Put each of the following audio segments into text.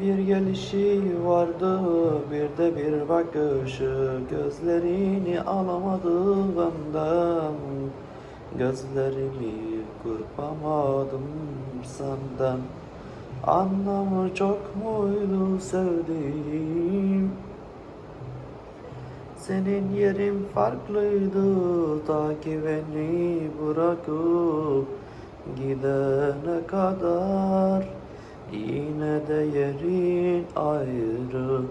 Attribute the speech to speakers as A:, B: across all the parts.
A: Bir gelişi vardı bir de bir bakışı Gözlerini alamadı benden Gözlerimi kırpamadım senden. Anlamı çok muydu sevdiğim? Senin yerin farklıydı ta beni bırakıp gidene kadar. Yine de yerin ayrı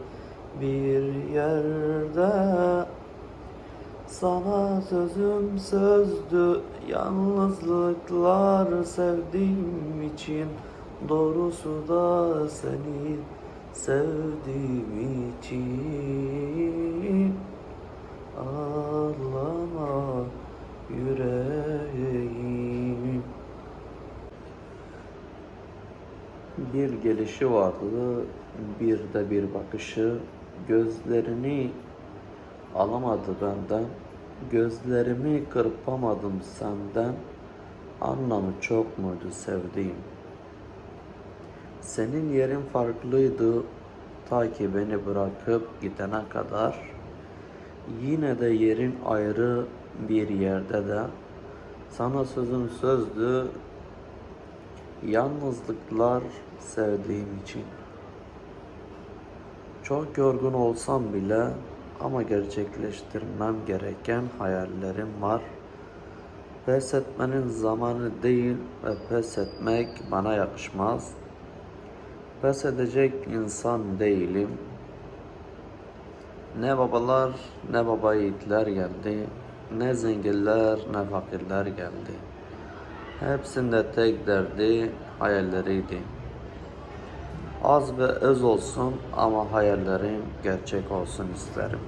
A: bir yerde? Sana sözüm sözdü Yalnızlıklar sevdiğim için. Doğrusu da seni sevdiğim için Bir gelişi vardı, bir de bir bakışı. Gözlerini alamadı benden. Gözlerimi kırpamadım senden. Anlamı çok muydu sevdiğim? Senin yerin farklıydı ta ki beni bırakıp gidene kadar. Yine de yerin ayrı bir yerde de. Sana sözüm sözdü, Yalnızlıklar sevdiğim için. Çok yorgun olsam bile ama gerçekleştirmem gereken hayallerim var. Pes etmenin zamanı değil ve pes etmek bana yakışmaz. Pes edecek insan değilim. Ne babalar ne baba yiğitler geldi. Ne zenginler ne fakirler geldi. Hepsinde tek derdi hayalleriydi. Az ve öz olsun ama hayallerim gerçek olsun isterim.